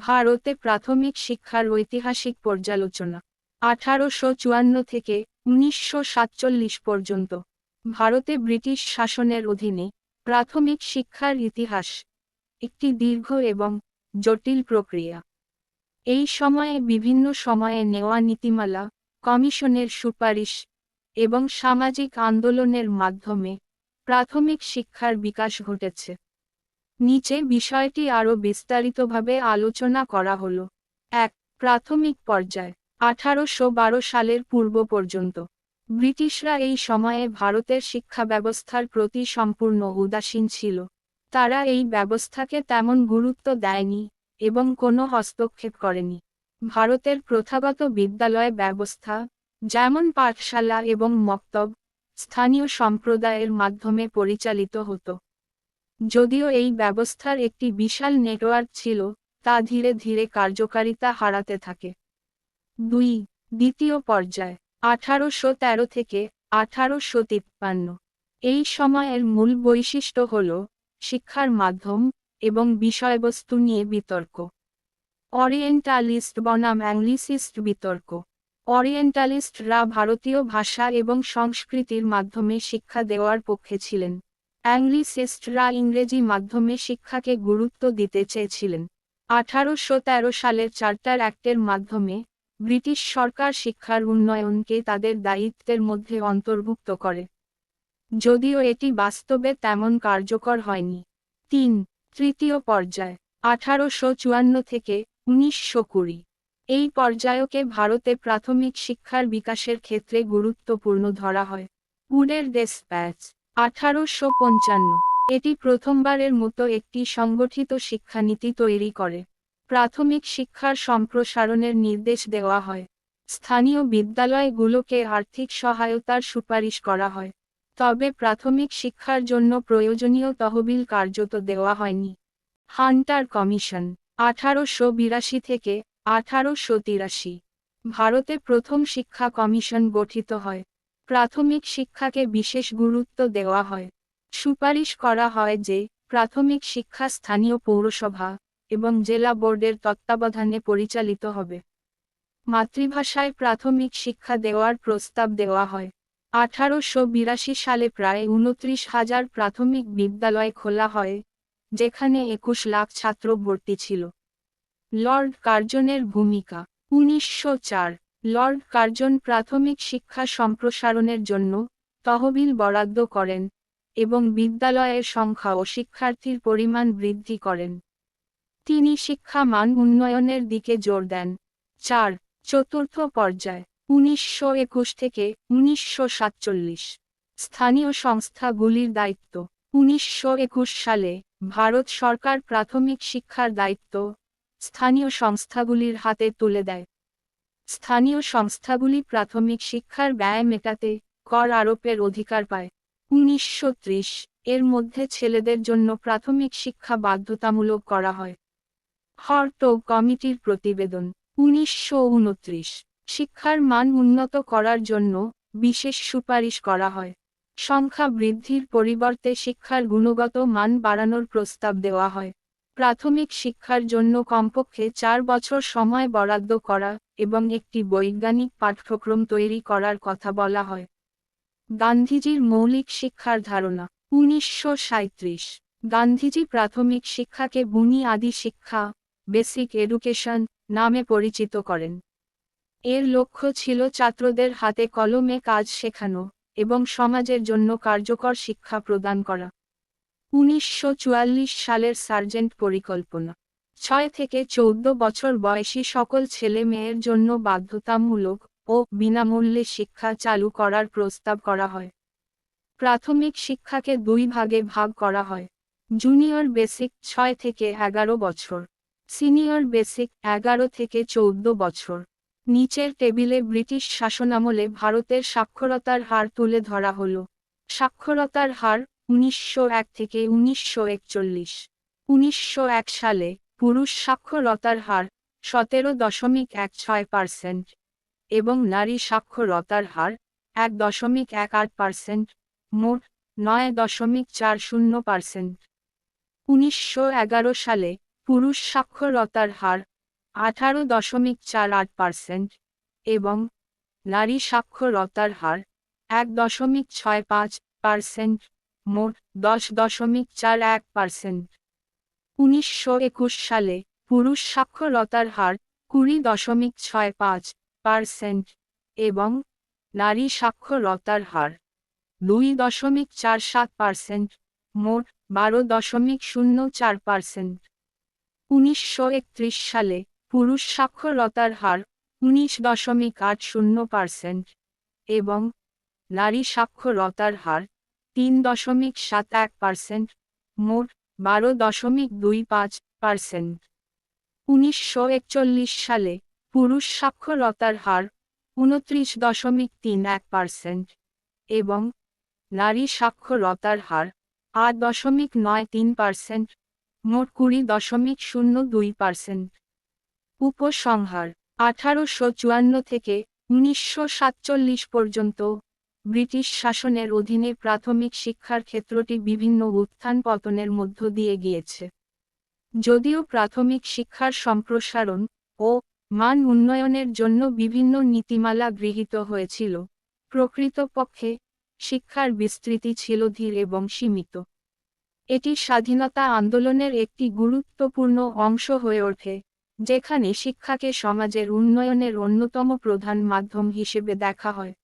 ভারতে প্রাথমিক শিক্ষার ঐতিহাসিক পর্যালোচনা। আঠারোশো চুয়ান্ন থেকে উনিশশো সাতচল্লিশ পর্যন্ত। ভারতে ব্রিটিশ শাসনের অধীনে প্রাথমিক শিক্ষার ইতিহাস একটি দীর্ঘ এবং জটিল প্রক্রিয়া। এই সময়ে বিভিন্ন সময়ে নেওয়া নীতিমালা, কমিশনের সুপারিশ এবং সামাজিক আন্দোলনের মাধ্যমে প্রাথমিক শিক্ষার বিকাশ ঘটেছে। নিচে বিষয়টি আরও বিস্তারিতভাবে আলোচনা করা হল। এক, প্রাথমিক পর্যায়, আঠারোশো বারো সালের পূর্ব পর্যন্ত। ব্রিটিশরা এই সময়ে ভারতের শিক্ষা ব্যবস্থার প্রতি সম্পূর্ণ উদাসীন ছিল। তারা এই ব্যবস্থাকে তেমন গুরুত্ব দেয়নি এবং কোনো হস্তক্ষেপ করেনি। ভারতের প্রথাগত বিদ্যালয় ব্যবস্থা, যেমন পাঠশালা এবং মক্তব, স্থানীয় সম্প্রদায়ের মাধ্যমে পরিচালিত হতো। যদিও এই ব্যবস্থার একটি বিশাল নেটওয়ার্ক ছিল, তা ধীরে ধীরে কার্যকারিতা হারাতে থাকে। দুই, দ্বিতীয় পর্যায়, আঠারোশো তেরো থেকে আঠারোশো তিপ্পান্ন। এই সময়ের মূল বৈশিষ্ট্য হল শিক্ষার মাধ্যম এবং বিষয়বস্তু নিয়ে বিতর্ক। অরিয়েন্টালিস্ট বনাম অ্যাংলিসিস্ট বিতর্ক। অরিয়েন্টালিস্টরা ভারতীয় ভাষা এবং সংস্কৃতির মাধ্যমে শিক্ষা দেওয়ার পক্ষে ছিলেন। অ্যাংলিসিস্টরা ইংরেজি মাধ্যমে শিক্ষাকে গুরুত্ব দিতে চেয়েছিলেন। আঠারোশো তেরো সালের চার্টার অ্যাক্টের মাধ্যমে ব্রিটিশ সরকার শিক্ষার উন্নয়নকে তাদের দায়িত্বের মধ্যে অন্তর্ভুক্ত করে। যদিও এটি বাস্তবে তেমন কার্যকর হয়নি। তিন, তৃতীয় পর্যায়, আঠারোশো চুয়ান্ন থেকে উনিশশো কুড়ি। এই পর্যায়কে ভারতে প্রাথমিক শিক্ষার বিকাশের ক্ষেত্রে গুরুত্বপূর্ণ ধরা হয়। উডের ডেসপ্যাচ আঠারোশো পঞ্চান্ন। এটি প্রথমবারের মতো একটি সংগঠিত শিক্ষানীতি তৈরি করে। প্রাথমিক শিক্ষার সম্প্রসারণের নির্দেশ দেওয়া হয়। স্থানীয় বিদ্যালয়গুলোকে আর্থিক সহায়তার সুপারিশ করা হয়। তবে প্রাথমিক শিক্ষার জন্য প্রয়োজনীয় তহবিল কার্যত দেওয়া হয়নি। হান্টার কমিশন, আঠারোশো বিরাশি থেকে আঠারোশো তিরাশি। ভারতে প্রথম শিক্ষা কমিশন গঠিত হয়। প্রাথমিক শিক্ষাকে বিশেষ গুরুত্ব দেওয়া হয়। সুপারিশ করা হয় যে, প্রাথমিক শিক্ষা স্থানীয় পৌরসভা এবং জেলা বোর্ডের তত্ত্বাবধানে পরিচালিত হবে। মাতৃভাষায় প্রাথমিক শিক্ষা দেওয়ার প্রস্তাব দেওয়া হয়। আঠারোশো বিরাশি সালে প্রায় উনত্রিশ হাজার প্রাথমিক বিদ্যালয় খোলা হয়, যেখানে একুশ লাখ ছাত্র ভর্তি ছিল। লর্ড কার্জনের ভূমিকা, উনিশশো চার লর্ড কার্জন প্রাথমিক শিক্ষা সম্প্রসারণের জন্য তহবিল বরাদ্দ করেন এবং বিদ্যালয়ের সংখ্যা ও শিক্ষার্থীর পরিমাণ বৃদ্ধি করেন। তিনি শিক্ষা মান উন্নয়নের দিকে জোর দেন। চার, চতুর্থ পর্যায়, উনিশশো একুশ থেকে উনিশশো সাতচল্লিশ। স্থানীয় সংস্থাগুলির দায়িত্ব, উনিশশো একুশ সালে ভারত সরকার প্রাথমিক শিক্ষার দায়িত্ব স্থানীয় সংস্থাগুলির হাতে তুলে দেয়। স্থানীয় সংস্থাগুলি প্রাথমিক শিক্ষার ব্যয় মেটাতে কর আরোপের অধিকার পায়। উনিশশো ত্রিশ এর মধ্যে ছেলেদের জন্য প্রাথমিক শিক্ষা বাধ্যতামূলক করা হয়। হর্ট কমিটির প্রতিবেদন। উনিশশো উনত্রিশ শিক্ষার মান উন্নত করার জন্য বিশেষ সুপারিশ করা হয়। সংখ্যা বৃদ্ধির পরিবর্তে শিক্ষার গুণগত মান বাড়ানোর প্রস্তাব দেওয়া হয়। প্রাথমিক শিক্ষার জন্য কমপক্ষে চার বছর সময় বরাদ্দ করা এবং একটি বৈজ্ঞানিক পাঠ্যক্রম তৈরি করার কথা বলা হয়। গান্ধীজির মৌলিক শিক্ষার ধারণা, উনিশশো গান্ধীজি প্রাথমিক শিক্ষাকে বুনিয়াদি শিক্ষা, বেসিক এডুকেশন নামে পরিচিত করেন। এর লক্ষ্য ছিল ছাত্রদের হাতে কলমে কাজ শেখানো এবং সমাজের জন্য কার্যকর শিক্ষা প্রদান করা। উনিশশো চুয়াল্লিশ সালের সার্জেন্ট পরিকল্পনা। ছয় থেকে চৌদ্দ বছর বয়সী সকল ছেলে মেয়ের জন্য বাধ্যতামূলক ও বিনামূল্যে শিক্ষা চালু করার প্রস্তাব করা হয়। প্রাথমিক শিক্ষাকে দুই ভাগে ভাগ করা হয়। জুনিয়র বেসিক ছয় থেকে এগারো বছর, সিনিয়র বেসিক এগারো থেকে চৌদ্দ বছর। নিচের টেবিলে ব্রিটিশ শাসনামলে ভারতের সাক্ষরতার হার তুলে ধরা হল। সাক্ষরতার হার উনিশশো এক থেকে উনিশশো একচল্লিশ। উনিশশো এক সালে পুরুষ সাক্ষরতার হার সতেরো দশমিক এক ছয় পার্সেন্ট এবং নারী সাক্ষরতার হার এক দশমিক এক আট পার্সেন্ট, মোট নয় দশমিক চার শূন্য পার্সেন্ট। উনিশশো এগারো সালে পুরুষ সাক্ষরতার হার আঠারো দশমিক চার আট পার্সেন্ট এবং নারী সাক্ষরতার হার এক দশমিক ছয় পাঁচ পার্সেন্ট। মোট দশ দশমিক চার এক পার্সেন্ট। উনিশশো একুশ সালে পুরুষ সাক্ষরতার হার কুড়ি দশমিক ছয় পাঁচ পার্সেন্ট এবং নারী সাক্ষরতার হার দুই দশমিক চার সাত পার্সেন্ট, মোট বারো দশমিক শূন্য চার পার্সেন্ট। উনিশশো একত্রিশ সালে পুরুষ সাক্ষরতার হার উনিশ দশমিক আট শূন্য পার্সেন্ট এবং নারী সাক্ষরতার হার তিন দশমিক সাত এক পার্সেন্ট, মোট বারো দশমিক দুই পাঁচ পার্সেন্ট। উনিশশো একচল্লিশ সালে পুরুষ সাক্ষরতার হার উনত্রিশ দশমিক তিন এক পার্সেন্ট এবং নারী সাক্ষরতার হার আট দশমিক নয় তিন পার্সেন্ট, মোট কুড়ি দশমিক শূন্য দুই পার্সেন্ট। উপসংহার আঠারোশো চুয়ান্ন থেকে উনিশশো সাতচল্লিশ পর্যন্ত ব্রিটিশ শাসনের অধীনে প্রাথমিক শিক্ষার ক্ষেত্রটি বিভিন্ন উত্থান পতনের মধ্য দিয়ে গিয়েছে। যদিও প্রাথমিক শিক্ষার সম্প্রসারণ ও মান উন্নয়নের জন্য বিভিন্ন নীতিমালা গৃহীত হয়েছিল, প্রকৃতপক্ষে শিক্ষার বিস্তৃতি ছিল ধীর এবং সীমিত। এটি স্বাধীনতা আন্দোলনের একটি গুরুত্বপূর্ণ অংশ হয়ে ওঠে, যেখানে শিক্ষাকে সমাজের উন্নয়নের অন্যতম প্রধান মাধ্যম হিসেবে দেখা হয়।